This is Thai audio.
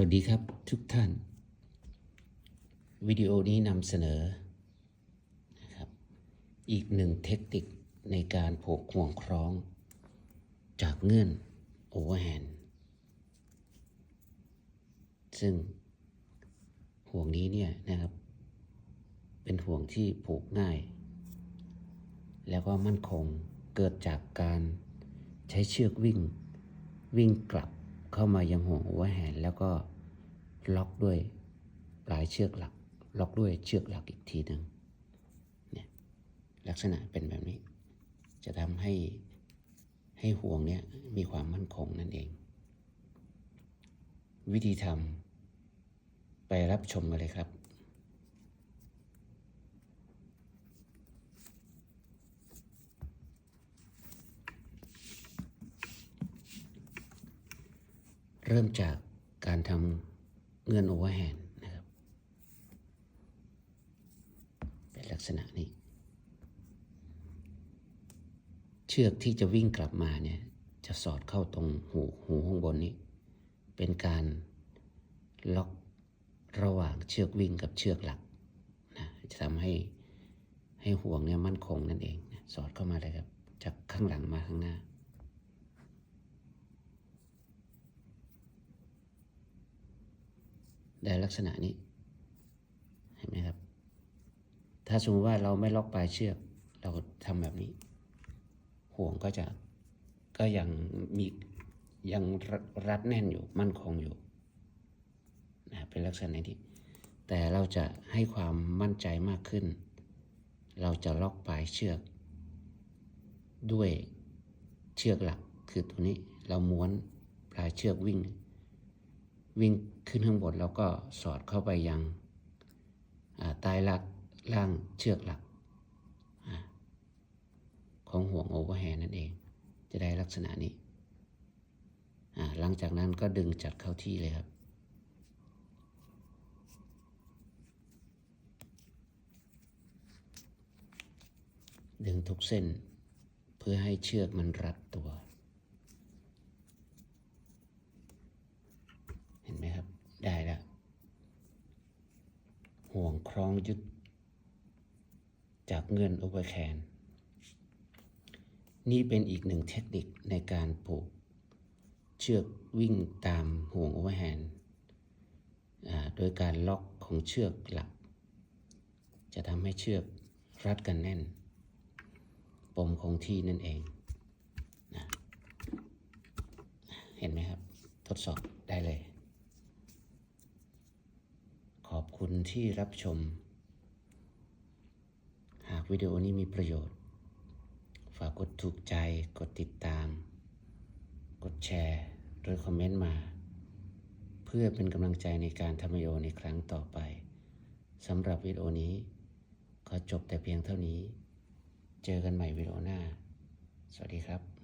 วัสดีครับทุกท่าน วิดีโอนี้นำเสนอนะครับอีกหนึ่งเทคนิคในการผูกห่วงคล้อง จากเงื่อนโอเวอร์แฮนด์ซึ่งห่วงนี้เนี่ยนะครับ เป็นห่วงที่ผูกง่าย แล้วก็มั่นคงเกิดจากการใช้เชือกวิ่งวิ่งกลับ เข้ามายังห่วงหัวแหนแล้วก็ล็อกด้วยปลายเชือกหลัก ล็อกด้วยเชือกหลักอีกทีหนึ่งเนี่ยลักษณะเป็นแบบนี้ จะทำให้ให้ห่วงเนี้ยมีความมั่นคงนั่นเอง วิธีทำไปรับชมกันเลยครับ เริ่มจากการทำเงื่อนโอเวอร์แฮนด์นะครับ เป็นลักษณะนี้ เชือกที่จะวิ่งกลับมาเนี่ยจะสอดเข้าตรงหูหูข้างบนนี้ เป็นการล็อกระหว่างเชือกวิ่งกับเชือกหลักนะจะทำให้ให้ห่วงเนี่ยมั่นคงนั่นเองนะสอดเข้ามาเลยครับ จากข้างหลังมาข้างหน้า ได้ลักษณะนี้ เห็นไหมครับ ถ้าสมมติว่าเราไม่ล็อกปลายเชือก เราทำแบบนี้ ห่วงก็จะก็ยังมียังรัดแน่นอยู่มั่นคงอยู่นะเป็นลักษณะนี้ แต่เราจะให้ความมั่นใจมากขึ้น เราจะล็อกปลายเชือก ด้วยเชือกหลักคือตัวนี้เราม้วนปลายเชือกวิ่ง วิ่งขึ้นข้างบนแล้วก็สอดเข้าไปยังใต้ลักล่างเชือกหลักอของห่วงโอเวอร์แฮนนั่นเอง จะได้ลักษณะนี้ หลังจากนั้นก็ดึงจัดเข้าที่เลยครับดึงทุกเส้น เพื่อให้เชือกมันรัดตัว เห็นไหมครับ ได้แล้ว ห่วงคล้องยึด จากเงินโอเวอร์แคนนี่เป็นอีกหนึ่งเทคนิคในการผูก เชือกวิ่งตามห่วงโอเวอร์แฮนด์โดยการล็อกของเชือกหลัก จะทำให้เชือกรัดกันแน่น ปมคงที่นั่นเองนะเห็นไหมครับ ทดสอบได้เลย อบคุณที่รับชม หากวิดีโอนี้มีประโยชน์ ฝากกดถูกใจ กดติดตาม กดแชร์ หรือคอมเมนต์มา เพื่อเป็นกำลังใจในการทำวิดีโอในครั้งต่อไปสำหรับวิดีโอนี้ ขอจบแต่เพียงเท่านี้ เจอกันใหม่วิดีโอหน้า สวัสดีครับ